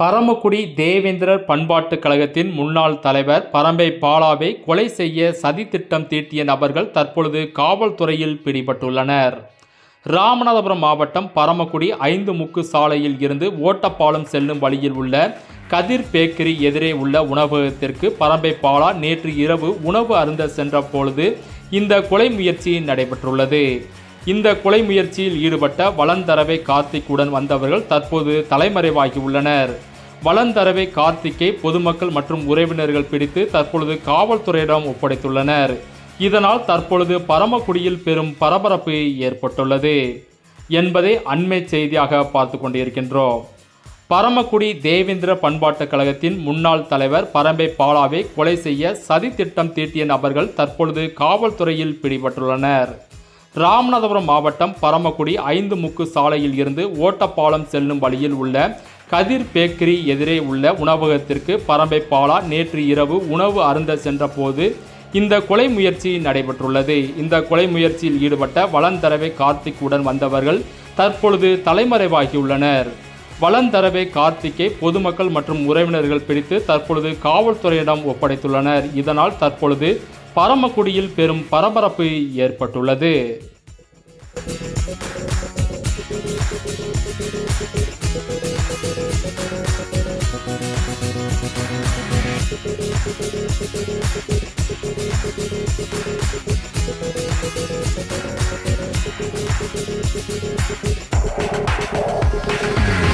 பரமக்குடி தேவேந்திரர் பண்பாட்டுக் கழகத்தின் முன்னாள் தலைவர் பரம்பை பாலாவை கொலை செய்ய சதித்திட்டம் தீட்டிய நபர்கள் தற்பொழுது காவல்துறையில் பிடிபட்டுள்ளனர். ராமநாதபுரம் மாவட்டம் பரமக்குடி ஐந்து முக்கு சாலையில் இருந்து ஓட்டப்பாலம் செல்லும் வழியில் உள்ள கதிர் பேக்கரி எதிரே உள்ள உணவகத்திற்கு பரம்பை பாலா நேற்று இரவு உணவு அருந்த சென்ற பொழுது இந்த கொலை முயற்சி நடைபெற்றுள்ளது. இந்த கொலை முயற்சியில் ஈடுபட்ட வளந்தரவை கார்த்திக்குடன் வந்தவர்கள் தற்போது தலைமறைவாகியுள்ளனர். வளந்தரவை கார்த்திக்கை பொதுமக்கள் மற்றும் உறவினர்கள் பிடித்து தற்பொழுது காவல்துறையிடம் ஒப்படைத்துள்ளனர். இதனால் தற்பொழுது பரமக்குடியில் பெரும் பரபரப்பு ஏற்பட்டுள்ளது. என்பதை அண்மை செய்தியாக பார்த்து கொண்டிருக்கின்றோம். பரமக்குடி தேவேந்திர பண்பாட்டுக் கழகத்தின் முன்னாள் தலைவர் பரம்பை பாலாவை கொலை செய்ய சதி திட்டம் தீட்டிய நபர்கள் தற்பொழுது காவல்துறையில் பிடிபட்டுள்ளனர். ராமநாதபுரம் மாவட்டம் பரமக்குடி ஐந்து முக்கு சாலையில் இருந்து ஓட்டப்பாலம் செல்லும் வழியில் உள்ள கதிர் பேக்கரி எதிரே உள்ள உணவகத்திற்கு பரம்பை பாலா நேற்று இரவு உணவு அருந்த சென்றபோது இந்த கொலை முயற்சி நடைபெற்றுள்ளது. இந்த கொலை முயற்சியில் ஈடுபட்ட வளந்தரவை கார்த்திக்குடன் வந்தவர்கள் தற்பொழுது தலைமறைவாகியுள்ளனர். வளந்தரவை கார்த்திக்கை பொதுமக்கள் மற்றும் உறவினர்கள் பிடித்து தற்பொழுது காவல்துறையிடம் ஒப்படைத்துள்ளனர். இதனால் தற்பொழுது பரமக்குடியில் பெரும் பரபரப்பு ஏற்பட்டுள்ளது. We'll be right back.